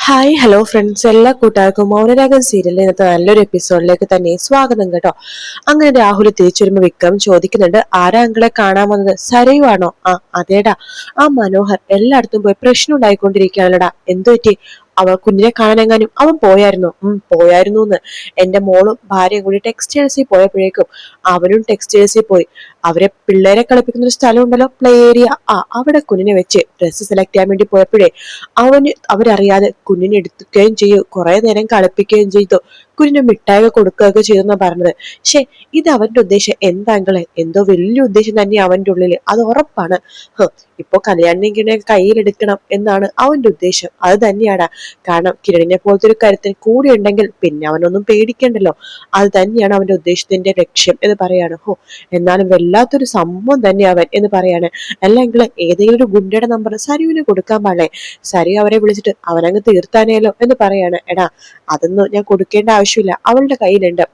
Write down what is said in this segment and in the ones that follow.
Hi hello friends എല്ലാ കൂട്ടുകാർക്കും മൗനരാഗം സീരിയലിൽ ഇന്നത്തെ നല്ലൊരു എപ്പിസോഡിലേക്ക് തന്നെ സ്വാഗതം കേട്ടോ. അങ്ങനെ രാഹുൽ തിരിച്ചുവരുമ്പോൾ വിക്രം ചോദിക്കുന്നുണ്ട് ആരാ അങ്ങളെ കാണാൻ വന്നത്? സരയുവാണോ ആ അതേടാ. ആ മനോഹർ എല്ലായിടത്തും പോയി പ്രശ്നം ഉണ്ടായിക്കൊണ്ടിരിക്കുകയാണല്ലോടാ. എന്തു പറ്റി? അവൾ കുഞ്ഞിനെ കാണാനെങ്ങാനും അവൻ പോയായിരുന്നു? ഉം പോയായിരുന്നു എന്ന് എന്റെ മോളും ഭാര്യയും കൂടി ടെക്സ്റ്റൈൽസിൽ പോയപ്പോഴേക്കും അവനും ടെക്സ്റ്റൈൽസിൽ പോയി. അവരെ പിള്ളേരെ കളിപ്പിക്കുന്ന ഒരു സ്ഥലം ഉണ്ടല്ലോ പ്ലേ ഏരിയ ആ അവിടെ കുഞ്ഞിനെ വെച്ച് ഡ്രസ്സ് സെലക്ട് ചെയ്യാൻ വേണ്ടി പോയപ്പോഴേ അവന് അവരറിയാതെ കുഞ്ഞിനെ എടുക്കുകയും ചെയ്യും കുറെ നേരം കളിപ്പിക്കുകയും ചെയ്തു. കുഞ്ഞിന് മിഠായി കൊടുക്കുകയൊക്കെ ചെയ്തെന്നാ പറഞ്ഞത്. പക്ഷെ ഇത് അവന്റെ ഉദ്ദേശം എന്താങ്കളെ എന്തോ വലിയ ഉദ്ദേശം തന്നെ അവന്റെ ഉള്ളിൽ. അത് ഉറപ്പാണ്. ഇപ്പൊ കല്യാണിനെ കയ്യിലെടുക്കണം എന്നാണ് അവന്റെ ഉദ്ദേശം. അത് തന്നെയാണ് കാരണം കിരണിനെ പോലത്തെ ഒരു കാര്യത്തിന് കൂടി ഉണ്ടെങ്കിൽ പിന്നെ അവനൊന്നും പേടിക്കണ്ടല്ലോ. അത് തന്നെയാണ് അവന്റെ ഉദ്ദേശത്തിന്റെ ലക്ഷ്യം എന്ന് പറയാണ്. ഹോ എന്നാലും വല്ലാത്തൊരു സംഭവം തന്നെ അവൻ എന്ന് പറയാണ്. അല്ലെങ്കിൽ ഏതെങ്കിലും ഒരു ഗുണ്ടയുടെ നമ്പർ സരുവിന് കൊടുക്കാൻ പാടേ സരു അവരെ വിളിച്ചിട്ട് അവനങ്ങ് തീർത്താനേലോ എന്ന് പറയാണ്. എടാ അതൊന്നും ഞാൻ കൊടുക്കേണ്ട ആവശ്യമില്ല. അവളുടെ കയ്യിലുണ്ട്.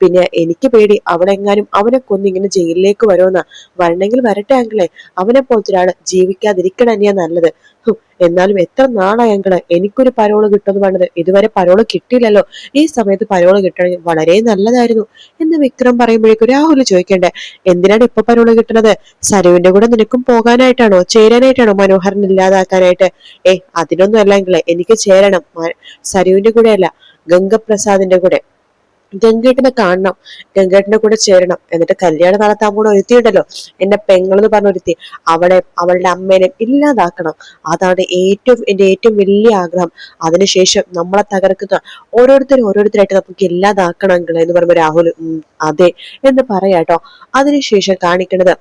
പിന്നെ എനിക്ക് പേടി അവളെങ്ങാനും അവനെ കൊന്നിങ്ങനെ ജയിലിലേക്ക് വരുമെന്ന. വരണമെങ്കിൽ വരട്ടെ അങ്കിളെ അവനെ പോലത്തെ ഒരാൾ ജീവിക്കാതിരിക്കണ തന്നെയാ നല്ലത്. എന്നാലും എത്ര നാളായി അങ്കിൾ എനിക്കൊരു പരോൾ കിട്ടുമെന്ന് പറഞ്ഞത്. ഇതുവരെ പരോൾ കിട്ടിയില്ലല്ലോ. ഈ സമയത്ത് പരോൾ കിട്ടണമെങ്കിൽ വളരെ നല്ലതായിരുന്നു. എന്ന് വിക്രം പറയുമ്പോഴേക്കും രാഹുൽ ചോദിക്കണ്ടേ എന്തിനാണ് ഇപ്പൊ പരോൾ കിട്ടണത്? സരുവിന്റെ കൂടെ നിനക്കും പോകാനായിട്ടാണോ? ചേരാനായിട്ടാണോ മനോഹരൻ ഇല്ലാതാക്കാനായിട്ട്? ഏ അതിനൊന്നും അല്ലെങ്കിലേ എനിക്ക് ചേരണം. സരുവിന്റെ കൂടെ അല്ല ഗംഗപ്രസാദിന്റെ കൂടെ. ഗംഗേട്ടനെ കാണണം. ഗംഗേട്ടനെ കൂടെ ചേരണം. എന്നിട്ട് കല്യാണം നടത്താൻ കൂടെ ഒരുത്തിയുണ്ടല്ലോ. എന്റെ പെങ്ങളെന്ന് പറഞ്ഞ ഒരുത്തി. അവളെ അവളുടെ അമ്മേനെ ഇല്ലാതാക്കണം. അതാണ് ഏറ്റവും എന്റെ ഏറ്റവും വലിയ ആഗ്രഹം. അതിനുശേഷം നമ്മളെ തകർക്കുന്ന ഓരോരുത്തരും ഓരോരുത്തരായിട്ട് നമുക്ക് ഇല്ലാതാക്കണം എന്ന് പറയുമ്പോൾ രാഹുൽ അതെ എന്ന് പറയാട്ടോ. അതിനുശേഷം കാണിക്കണത്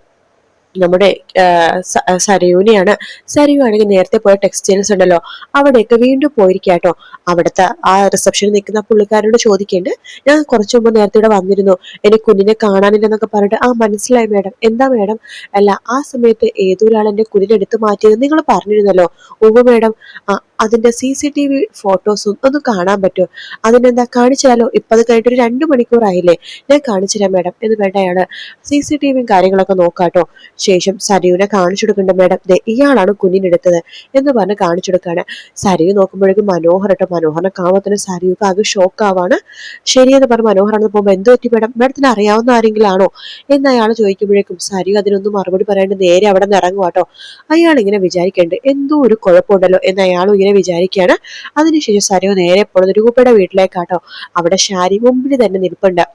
നമ്മുടെ ആ, സ- സരയുനെയാണ്. സരയു ആണെങ്കിൽ നേരത്തെ പോയ ടെക്സ്റ്റൈൽസ് ഉണ്ടല്ലോ അവിടെയൊക്കെ വീണ്ടും പോയിരിക്കാട്ടോ അവിടുത്തെ ആ റിസപ്ഷനിൽ നിൽക്കുന്ന പുള്ളിക്കാരോട് ചോദിക്കേണ്ട ഞാൻ കുറച്ചു മുമ്പ് നേരത്തെ ഇവിടെ വന്നിരുന്നു. എനിക്ക് കുഞ്ഞിനെ കാണാനില്ലെന്നൊക്കെ പറഞ്ഞിട്ട് ആ മനസ്സിലായി മേഡം. എന്താ മേഡം? അല്ല ആ സമയത്ത് ഏതൊരാൾ എന്റെ കുഞ്ഞിനെ എടുത്തു മാറ്റിയത് നിങ്ങൾ പറഞ്ഞിരുന്നല്ലോ. ഓ മേഡം ആ അതിന്റെ സി സി ടി വി ഫോട്ടോസും ഒന്ന് കാണാൻ പറ്റുമോ? അതിനെന്താ കാണിച്ചാലോ? ഇപ്പൊ അത് കഴിഞ്ഞിട്ട് ഒരു രണ്ടു മണിക്കൂറായില്ലേ? ഞാൻ കാണിച്ചു തരാം മേഡം. എന്ന് വേണ്ട അയാൾ സി സി ടി വിയും കാര്യങ്ങളൊക്കെ നോക്കാട്ടോ. ശേഷം സരിയുനെ കാണിച്ചു കൊടുക്കണ്ട മാഡം. ദേ ഇയാളാണ് കുഞ്ഞിനെടുത്തത് എന്ന് പറഞ്ഞ് കാണിച്ചു കൊടുക്കാണ്. സരിയു നോക്കുമ്പോഴേക്കും മനോഹർ കേട്ടോ മനോഹറിനെ കാണുമ്പോൾ സരിയുക്ക് ആകെ ഷോക്ക് ആവാണ് ശരിയെന്ന് പറഞ്ഞ് മനോഹറാണെന്ന് പോകുമ്പോൾ എന്തോ പറ്റി മാഡം? മേഡത്തിന് അറിയാവുന്ന ആരെങ്കിലും ആണോ എന്ന് അയാൾ ചോദിക്കുമ്പോഴേക്കും സരിയു അതിനൊന്നും മറുപടി പറയാണ്ട് നേരെ അവിടെ നിന്ന് ഇറങ്ങുവാട്ടോ. അയാൾ ഇങ്ങനെ വിചാരിക്കേണ്ടത് എന്തോ ഒരു കുഴപ്പമുണ്ടല്ലോ? എന്ന് അയാളും ഇങ്ങനെ വിചാരിക്കുകയാണ്. അതിനുശേഷം സരിയു നേരെ പോണത് രൂപയുടെ വീട്ടിലേക്കാട്ടോ. അവിടെ ഷാരി മുമ്പിൽ തന്നെ നിൽപ്പുണ്ട്.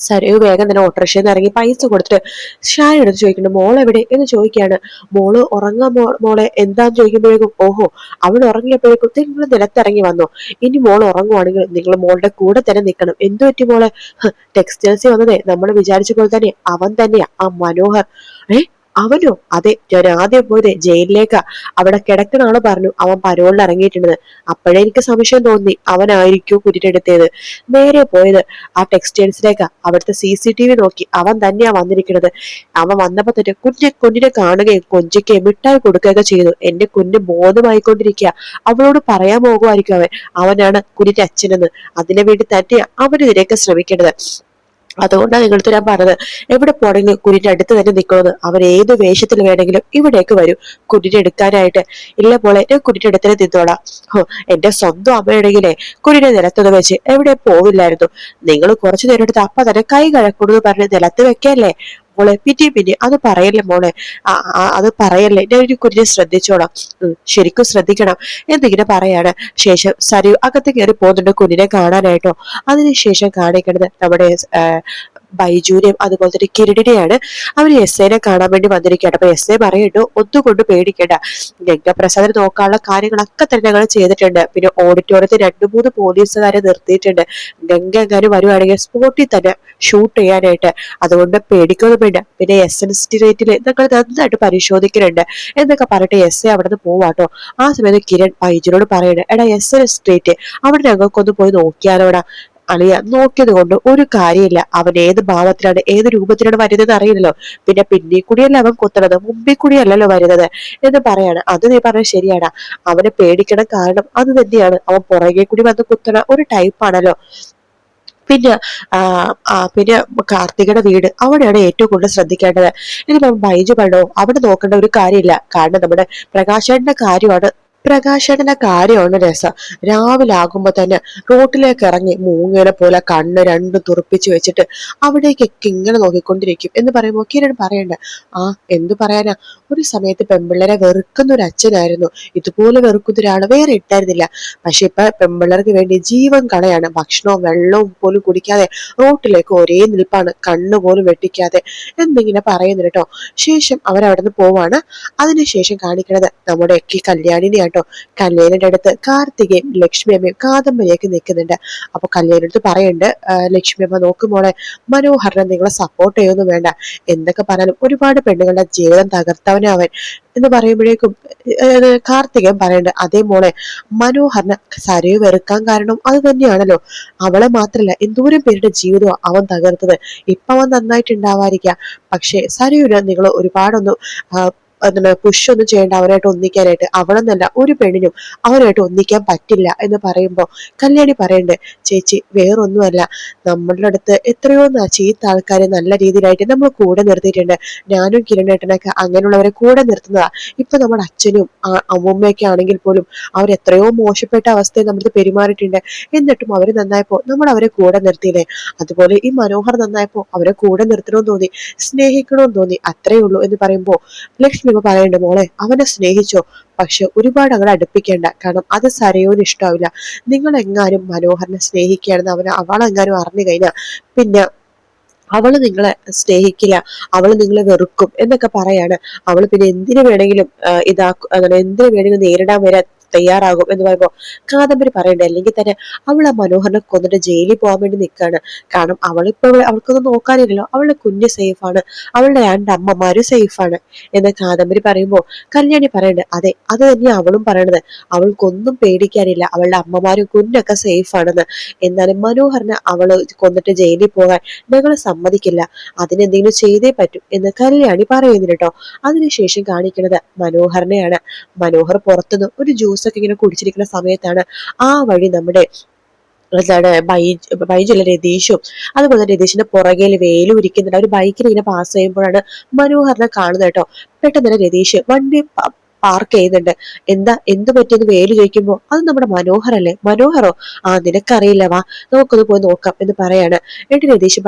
സരയു വേഗം തന്നെ ഓട്ടോറിക്ഷയിൽ നിന്ന് ഇറങ്ങി പൈസ കൊടുത്തിട്ട് ഷാരി എടുത്ത് ചോദിക്കുന്നുണ്ട് മോൾ എവിടെ? എന്ന് ചോദിക്കുകയാണ്. മോൾ ഉറങ്ങാൻ മോളെ. എന്താന്ന് ചോദിക്കുമ്പോഴേക്കും ഓഹോ അവൾ ഉറങ്ങിയപ്പോഴേക്കും നിങ്ങൾ നിലത്തിറങ്ങി വന്നു. ഇനി മോൾ ഉറങ്ങുവാണെങ്കിൽ നിങ്ങൾ മോളുടെ കൂടെ തന്നെ നിൽക്കണം. എന്തു പറ്റി മോളെ? ടെക്സ്റ്റൈൽസിൽ വന്നതേ. നമ്മൾ വിചാരിച്ച പോലെ തന്നെ അവൻ തന്നെയാ. ആ മനോഹർ. ഏ അവനോ? അതെ ഞാൻ ആദ്യം പോയത് ജയിലിലേക്കാ. അവിടെ കിടക്കണാണ് പറഞ്ഞു അവൻ പരോളിൽ ഇറങ്ങിയിട്ടുണ്ട്. അപ്പോഴേ എനിക്ക് സംശയം തോന്നി അവനായിരിക്കും കുറ്റിട്ടെടുത്തത് നേരെ പോയത് ആ ടെക്സ്റ്റൈൽസിലേക്കാ. അവിടുത്തെ സി സി ടി വി നോക്കി അവൻ തന്നെയാ വന്നിരിക്കുന്നത്. അവൻ വന്നപ്പോ തന്നെ കുഞ്ഞെ കുഞ്ഞിനെ കാണുകയും കൊഞ്ചിക്കുകയും മിഠായി കൊടുക്കുകയൊക്കെ ചെയ്തു. എന്റെ കുഞ്ഞ് ബോധമായിക്കൊണ്ടിരിക്കുക അവളോട് പറയാൻ പോകുമായിരിക്കും അവൻ. അവനാണ് കുഞ്ഞിന്റെ അച്ഛനെന്ന്. അതിനു വേണ്ടി തന്നെയാ അവനെതിരെയൊക്കെ ശ്രമിക്കേണ്ടത്. അതുകൊണ്ടാണ് നിങ്ങളടുത്ത് ഞാൻ പറഞ്ഞത്. എവിടെ പോണെങ്കിലും കുരിന്റെ അടുത്ത് തന്നെ നിൽക്കുന്നത് അവർ ഏത് വേഷത്തിൽ വേണമെങ്കിലും ഇവിടേക്ക് വരും. കുരിനെ എടുക്കാനായിട്ട്. ഇല്ല പോലെ ഞാൻ കുരിന്റെ അടുത്ത് തന്നെ നിന്നോളാം. ഹോ എന്റെ സ്വന്തം അമ്മയാണെങ്കിലേ കുരിനെ നിലത്തൊന്ന് വെച്ച് എവിടെ പോവില്ലായിരുന്നു. നിങ്ങൾ കുറച്ചു നേരം എടുത്ത് അപ്പ തന്നെ കൈ കഴക്കൂടെന്ന് പറഞ്ഞ് നിലത്ത് വെക്കല്ലേ? മോളെ പിന്നെയും പിന്നെയും അത് പറയല്ലേ മോളെ? അത് പറയല്ലേ? ഞാൻ ഒരു കുഞ്ഞിനെ ശ്രദ്ധിച്ചോളാം. ശരിക്കും ശ്രദ്ധിക്കണം. എന്നിങ്ങനെ പറയാണ്. ശേഷം സരു അകത്ത് കയറി പോകുന്നുണ്ട് കുഞ്ഞിനെ കാണാനായിട്ടോ? അതിനുശേഷം കാണിക്കുന്നത് നമ്മുടെ ആ, ബൈജുവിനെയും അതുപോലെ തന്നെ കിരടിനെയാണ് അവർ എസ് എനെ കാണാൻ വേണ്ടി വന്നിരിക്കുകയാണ്. അപ്പൊ എസ് എ പറയുന്നു ഒന്നുകൊണ്ട് പേടിക്കേണ്ട. ഗംഗപ്രസാദിനെ നോക്കാനുള്ള കാര്യങ്ങളൊക്കെ തന്നെ ഞങ്ങൾ ചെയ്തിട്ടുണ്ട്. പിന്നെ ഓഡിറ്റോറിയത്തിൽ രണ്ടു മൂന്ന് പോലീസുകാരെ നിർത്തിയിട്ടുണ്ട്. ഗംഗ എങ്ങാനും വരുവാണെങ്കിൽ സ്പോട്ടിൽ തന്നെ ഷൂട്ട് ചെയ്യാനായിട്ട്. അതുകൊണ്ട് പേടിക്കൊന്നും വേണ്ട പിന്നെ എസ് എൻ സ്റ്റേറ്റിൽ ഞങ്ങൾ നന്നായിട്ട് പരിശോധിക്കുന്നുണ്ട്. എന്നൊക്കെ പറഞ്ഞിട്ട് എസ് എ അവിടെ നിന്ന് പോവാട്ടോ ആ സമയത്ത് കിരൺ ബൈജുനോട് പറയണേ എടാ എസ് എൻ സ്ട്രീറ്റ് അവിടെ ഞങ്ങൾക്കൊന്ന് പോയി നോക്കിയാലോടാ. അളിയ നോക്കിയത് കൊണ്ട് ഒരു കാര്യമില്ല. അവൻ ഏത് ഭാവത്തിലാണ് ഏത് രൂപത്തിലാണ് വരുന്നത് അറിയില്ലല്ലോ. പിന്നെ പിന്നെ കൂടിയല്ല അവൻ കുത്തണത് മുമ്പിൽ കൂടിയല്ലല്ലോ വരുന്നത്. എന്ന് പറയാണ്. അത് നീ പറഞ്ഞത് ശരിയാണ് അവനെ പേടിക്കണം കാരണം അത് തന്നെയാണ്. അവൻ പുറകെ കൂടി വന്ന് കുത്തണ ഒരു ടൈപ്പാണല്ലോ പിന്നെ ആ, പിന്നെ കാർത്തികയുടെ വീട് അവിടെയാണ് ഏറ്റവും കൂടുതൽ ശ്രദ്ധിക്കേണ്ടത്. ഇനി നമ്മൾ ബൈജു പറഞ്ഞോ? അവിടെ നോക്കേണ്ട ഒരു കാര്യമില്ല. കാരണം നമ്മുടെ പ്രകാശന്റെ കാര്യമാണ് പ്രകാശേട്ടന്റെ കാര്യമാണ് രസം. രാവിലെ ആകുമ്പോൾ തന്നെ റോട്ടിലേക്ക് ഇറങ്ങി മൂങ്ങനെ പോലെ കണ്ണ് രണ്ടും തുറപ്പിച്ച് വെച്ചിട്ട് അവിടേക്കൊക്കെ ഇങ്ങനെ നോക്കിക്കൊണ്ടിരിക്കും. എന്ന് പറയുമ്പോൾ കിരൺ പറയണ്ട ആ എന്തു പറയാനാ? ഒരു സമയത്ത് പെൺപിള്ളേരെ വെറുക്കുന്ന ഒരു അച്ഛനായിരുന്നു. ഇതുപോലെ വെറുക്കുന്ന ഒരാൾ വേറെ ഇട്ടായിരുന്നില്ല. പക്ഷെ ഇപ്പൊ പെൺപിള്ളേർക്ക് വേണ്ടി ജീവൻ കളയാണ്. ഭക്ഷണവും വെള്ളവും പോലും കുടിക്കാതെ റോട്ടിലേക്ക് ഒരേ നിൽപ്പാണ്. കണ്ണു പോലും വെട്ടിക്കാതെ. എന്നിങ്ങനെ പറയുന്നു കേട്ടോ. ശേഷം അവരവിടെ നിന്ന് പോവാണ്. അതിനുശേഷം നമ്മുടെ നമ്മുടെയൊക്കെ കല്യാണിനെയാണ് കേട്ടോ. കല്യാണിന്റെ അടുത്ത് കാർത്തികയും ലക്ഷ്മിയമ്മയും കാദംബരിയൊക്കെ നിൽക്കുന്നുണ്ട്. അപ്പൊ കല്യാണിന്റെ പറയുന്നുണ്ട് ലക്ഷ്മിയമ്മ നോക്കുമോളെ മനോഹരനെ നിങ്ങളെ സപ്പോർട്ട് ചെയ്യൊന്നും വേണ്ട. എന്തൊക്കെ പറഞ്ഞാലും ഒരുപാട് പെണ്ണുങ്ങളുടെ ജീവിതം തകർത്തവനെ അവൻ. എന്ന് പറയുമ്പോഴേക്കും കാർത്തികൻ പറയുന്നുണ്ട് അതേ മോളെ മനോഹരന് സരയു വെറുക്കാൻ കാരണം അത് തന്നെയാണല്ലോ. അവളെ മാത്രല്ല എന്തോരം പേരുടെ ജീവിതവും അവൻ തകർത്തത്. ഇപ്പൊ അവൻ നന്നായിട്ടുണ്ടാവാതിരിക്കാം. പക്ഷെ സരയുന് നിങ്ങൾ ഒരുപാടൊന്നും എന്താണ് പുഷ് ഒന്നും ചെയ്യേണ്ട അവരായിട്ട് ഒന്നിക്കാനായിട്ട് അവളെന്നല്ല ഒരു പെണ്ണിനും അവരായിട്ട് ഒന്നിക്കാൻ പറ്റില്ല എന്ന് പറയുമ്പോൾ കല്യാണി പറയണ്ടേ ചേച്ചി വേറൊന്നുമല്ല. നമ്മളുടെ അടുത്ത് എത്രയോ ചീത്ത ആൾക്കാരെ നല്ല രീതിയിലായിട്ട് നമ്മൾ കൂടെ നിർത്തിയിട്ടുണ്ട്. ഞാനും കിരണേട്ടനൊക്കെ അങ്ങനെയുള്ളവരെ കൂടെ നിർത്തുന്നതാ. ഇപ്പൊ നമ്മുടെ അച്ഛനും അമ്മൂമ്മയൊക്കെ ആണെങ്കിൽ പോലും അവർ എത്രയോ മോശപ്പെട്ട അവസ്ഥയിൽ നമ്മൾ പെരുമാറിയിട്ടുണ്ട്. എന്നിട്ടും അവർ നന്നായപ്പോ നമ്മൾ അവരെ കൂടെ നിർത്തിയില്ലേ? അതുപോലെ ഈ മനോഹർ നന്നായപ്പോ അവരെ കൂടെ നിർത്തണമെന്ന് തോന്നി സ്നേഹിക്കണമെന്ന് തോന്നി അത്രയേ ഉള്ളൂ എന്ന് പറയുമ്പോൾ ലക്ഷ്മി ഇപ്പൊ പറയണ്ട മോളെ. അവനെ സ്നേഹിച്ചോ. പക്ഷെ ഒരുപാട് അങ്ങനെ അടുപ്പിക്കേണ്ട. കാരണം അത് സരയോന് ഇഷ്ടാവില്ല. നിങ്ങൾ എങ്ങാനും മനോഹരനെ സ്നേഹിക്കുകയാണെന്ന് അവനെ അവളെങ്ങാനും അറിഞ്ഞു കഴിഞ്ഞാൽ പിന്നെ അവൾ നിങ്ങളെ സ്നേഹിക്കില്ല. അവൾ നിങ്ങളെ വെറുക്കും എന്നൊക്കെ പറയാണ്. അവൾ പിന്നെ എന്തിനു വേണമെങ്കിലും ഇതാക്കും എന്തിനു വേണമെങ്കിലും നേരിടാൻ വരെ തയ്യാറാകും എന്ന് പറയുമ്പോൾ കാദംബരി പറയണ്ടേ? അല്ലെങ്കിൽ തന്നെ അവൾ ആ മനോഹരനെ കൊന്നിട്ട് ജയിലിൽ പോകാൻ വേണ്ടി നിൽക്കുകയാണ് കാരണം അവളിപ്പോ അവൾക്കൊന്നും നോക്കാനില്ലല്ലോ. അവളുടെ കുഞ്ഞ് സേഫാണ് അവളുടെ രണ്ട് അമ്മമാരും സേഫാണ് എന്ന് കാദംബരി പറയുമ്പോൾ കല്യാണി പറയണ്ടേ. അതെ അത് തന്നെ അവളും പറയണത്. അവൾക്കൊന്നും പേടിക്കാനില്ല. അവളുടെ അമ്മമാരും കുഞ്ഞൊക്കെ സേഫാണെന്ന് എന്നാലും മനോഹരനെ അവൾ കൊന്നിട്ട് ജയിലിൽ പോകാൻ ഞങ്ങൾ സമ്മതിക്കില്ല. അതിനെന്തെങ്കിലും ചെയ്തേ പറ്റൂ എന്ന് കല്യാണി പറയുന്നു കേട്ടോ. അതിനുശേഷം കാണിക്കുന്നത് മനോഹരനെയാണ്. മനോഹർ പുറത്തുനിന്ന് ഒരു ജ്യൂസ് ഒക്കെ ഇങ്ങനെ കുടിച്ചിരിക്കുന്ന സമയത്താണ് ആ വഴി നമ്മുടെ എന്താണ് ബൈജ് ബൈജുള്ള രതീഷും അതുപോലെ രതീഷിന്റെ പുറകെ വേലും ഇരിക്കുന്നുണ്ട്. ഒരു ബൈക്കിൽ ഇങ്ങനെ പാസ് ചെയ്യുമ്പോഴാണ് മനോഹരനെ കാണുന്നത് കേട്ടോ. പെട്ടെന്ന് തന്നെ രതീഷ് വണ്ടി പാർക്ക് ചെയ്യുന്നുണ്ട്. എന്താ എന്ത് പറ്റിയെന്ന് വേലു ചോദിക്കുമ്പോൾ അത് നമ്മുടെ മനോഹർ അല്ലേ? മനോഹറോ? ആ നിനക്കറിയില്ല വാ നമുക്കൊന്ന് പോയി നോക്കാം എന്ന് പറയാണ്. എന്നിട്ട് രതീഷ്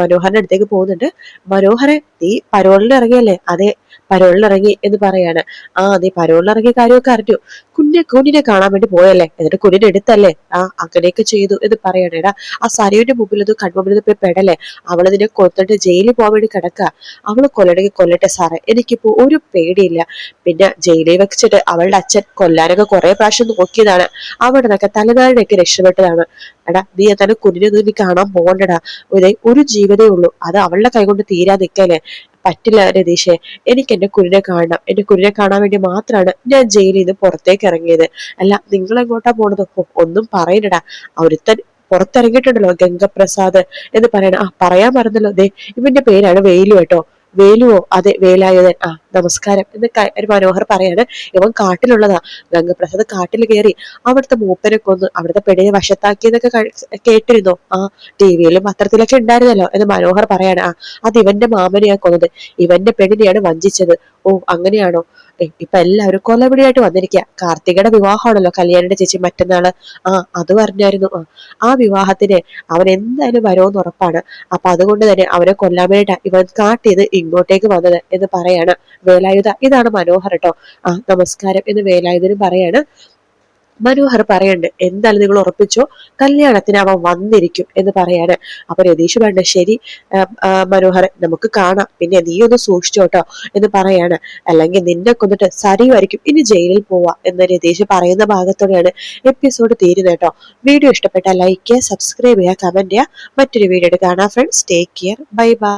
മനോഹറിന്റെ അടുത്തേക്ക് പോകുന്നുണ്ട്. മനോഹരെ നീ പരോളിൽ ഇറങ്ങിയല്ലേ? അതെ പരോളിലിറങ്ങി എന്ന് പറയാണ്. ആ നീ പരോളിലിറങ്ങിയ കാര്യമൊക്കെ അറിഞ്ഞു. കുഞ്ഞെ കുഞ്ഞിനെ കാണാൻ വേണ്ടി പോയല്ലേ? എന്നിട്ട് കുഞ്ഞിനെ എടുത്തല്ലേ? ആ അങ്ങനെയൊക്കെ ചെയ്തു എന്ന് പറയണേ. ആ സരയുടെ മുമ്പിൽ അത് കൺമുമ്പിൽ പോയി പെടല്ലേ? അവൾ നിന്നെ കൊത്തിട്ട് ജയിലിൽ പോകാൻ വേണ്ടി കിടക്കുക അവൾ കൊല്ലണമെങ്കിൽ കൊല്ലട്ടെ സാറേ. എനിക്കിപ്പോ ഒരു പേടിയില്ല. പിന്നെ ജയിലിൽ വെച്ചിട്ട് അവളുടെ അച്ഛൻ കൊല്ലാനൊക്കെ കുറെ പ്രാവശ്യം നോക്കിയതാണ്. അവിടെ നിന്നൊക്കെ തലനാടിനൊക്കെ രക്ഷപ്പെട്ടതാണ്. എടാ നീ എന്തായാലും കുഞ്ഞിനെ നീ കാണാൻ പോകണ്ടടാ. ഒരു ജീവിതേ ഉള്ളൂ. അത് അവളുടെ കൈകൊണ്ട് തീരാ നിൽക്കല്ലേ? പറ്റില്ല രതീഷെ. എനിക്ക് എന്റെ കുരുനെ കാണണം. എന്റെ കുരുനെ കാണാൻ വേണ്ടി മാത്രമാണ് ഞാൻ ജയിലിൽ നിന്ന് പുറത്തേക്ക് ഇറങ്ങിയത്. അല്ല നിങ്ങൾ എങ്ങോട്ടാ പോണത്? ഒന്നും പറയണടാ ഒരുത്തൻ പുറത്തിറങ്ങിയിട്ടുണ്ടല്ലോ ഗംഗപ്രസാദ് എന്ന് പറയണ. ആ പറയാൻ മറന്നല്ലോ. ദേ ഇവന്റെ പേരാണ് വേലു കേട്ടോ. വേലുവോ? അതെ വേലായുധൻ. ആ നമസ്കാരം എന്ന് ഒരു മനോഹർ പറയാണ്. ഇവൻ കാട്ടിലുള്ളതാ. ഗംഗപ്രസാദ് കാട്ടിൽ കയറി അവിടുത്തെ മൂപ്പനെ കൊന്ന് അവിടുത്തെ പെണ്ണിനെ വശത്താക്കിയെന്നൊക്കെ കേട്ടിരുന്നോ. ആ ടി വിയിലും പത്രത്തിലൊക്കെ ഉണ്ടായിരുന്നല്ലോ എന്ന് മനോഹർ പറയാണ്. ആ അത് ഇവന്റെ മാമനെയാ കൊന്നത്. ഇവന്റെ പെണ്ണിനെയാണ് വഞ്ചിച്ചത്. ഓ അങ്ങനെയാണോ? ഇപ്പൊ എല്ലാവരും കൊലപിടിയായിട്ട് വന്നിരിക്കുക കാർത്തികയുടെ വിവാഹമാണല്ലോ കല്യാണിന്റെ ചേച്ചി മറ്റന്നാൾ. ആ അത് പറഞ്ഞായിരുന്നു. ആ ആ വിവാഹത്തിന് അവൻ എന്തായാലും വരുമെന്ന് ഉറപ്പാണ്. അപ്പൊ അതുകൊണ്ട് തന്നെ അവനെ കൊല്ലാൻ വേണ്ടിട്ടാ ഇവൻ കാട്ടിയത് ഇങ്ങോട്ടേക്ക് വന്നത് എന്ന് പറയാണ് വേലായുധ. ഇതാണ് മനോഹർ കേട്ടോ ആ നമസ്കാരം എന്ന് വേലായുധനും പറയാണ്. മനോഹർ പറയണ്ട് എന്തായാലും നിങ്ങൾ ഉറപ്പിച്ചോ? കല്യാണത്തിന് അവൻ വന്നിരിക്കും എന്ന് പറയാണ്. അപ്പൊ രതീഷ് വേണ്ട ശരി മനോഹർ നമുക്ക് കാണാം. പിന്നെ നീ ഒന്ന് സൂക്ഷിച്ചോട്ടോ എന്ന് പറയാണ്. അല്ലെങ്കിൽ നിന്നെ കൊന്നിട്ട് സരിയുമായിരിക്കും. ഇനി ജയിലിൽ പോവാ എന്ന് രതീഷ് പറയുന്ന ഭാഗത്തോടെയാണ് എപ്പിസോഡ് തീരുന്നത് കേട്ടോ വീഡിയോ ഇഷ്ടപ്പെട്ട ലൈക്ക് ചെയ്യുക സബ്സ്ക്രൈബ് ചെയ്യുക കമന്റ് ചെയ്യുക. മറ്റൊരു വീഡിയോ കാണാം friends take care bye bye